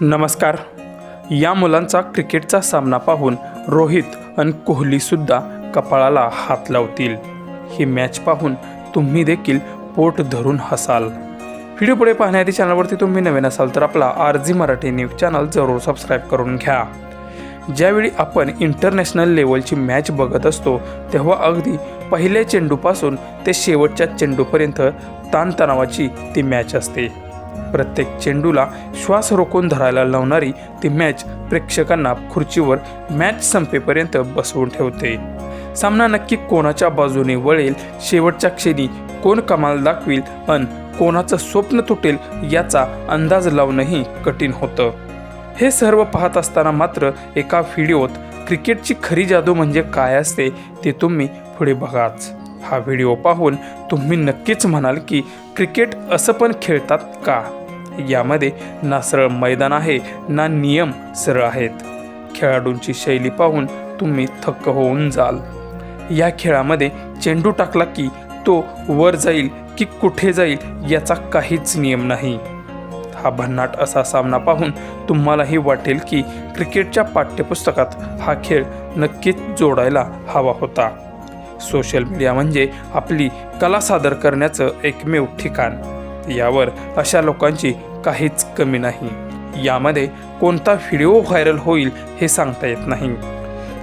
नमस्कार. या मुलांचा क्रिकेटचा सामना पाहून रोहित आणि कोहलीसुद्धा कपाळाला हात लावतील. ही मॅच पाहून तुम्ही देखील पोट धरून हसाल. व्हिडिओ पुढे पाहण्याआधी चॅनलवरती तुम्ही नवीन असाल तर आपला R G Marathi news channel जरूर सबस्क्राईब करून घ्या. ज्यावेळी आपण इंटरनॅशनल लेवलची मॅच बघत असतो तेव्हा अगदी पहिल्या चेंडूपासून ते शेवटच्या चेंडूपर्यंत ताणतणावाची ती मॅच असते. प्रत्येक चेंडूला श्वास रोखून धरायला लावणारी ती मॅच प्रेक्षकांना खुर्चीवर मॅच संपेपर्यंत बसवून ठेवते. सामना नक्की कोणाच्या बाजूने वळेल शेवटच्या क्षणी कोण कमाल दाखवील अन कोणाचं स्वप्न तुटेल याचा अंदाज लावणंही कठीण होतं. हे सर्व पाहत असताना मात्र एका व्हिडिओत क्रिकेटची खरी जादू म्हणजे काय असते ते तुम्ही पुढे बघाच. हा व्हिडिओ पाहून तुम्ही नक्कीच म्हणाल की क्रिकेट असं पण खेळतात का? यामध्ये ना सरळ मैदान आहे ना नियम सरळ आहेत. खेळाडूंची शैली पाहून तुम्ही थक्क होऊन जाल. या खेळामध्ये चेंडू टाकला की तो वर जाईल की कुठे जाईल याचा काहीच नियम नाही. हा भन्नाट असा सामना पाहून तुम्हालाही वाटेल की क्रिकेटच्या पाठ्यपुस्तकात हा खेळ नक्कीच जोडायला हवा होता. सोशल मीडिया म्हणजे आपली कला सादर करण्याचं एकमेव ठिकाण. यावर अशा लोकांची काहीच कमी नाही. यामध्ये कोणता व्हिडिओ व्हायरल होईल हे सांगता येत नाही.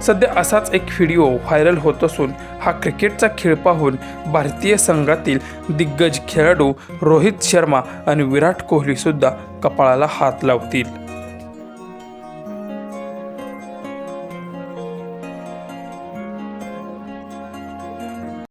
सध्या असाच एक व्हिडिओ व्हायरल होत असून हा क्रिकेटचा खेळ पाहून भारतीय संघातील दिग्गज खेळाडू रोहित शर्मा आणि विराट कोहलीसुद्धा कपाळाला हात लावतील.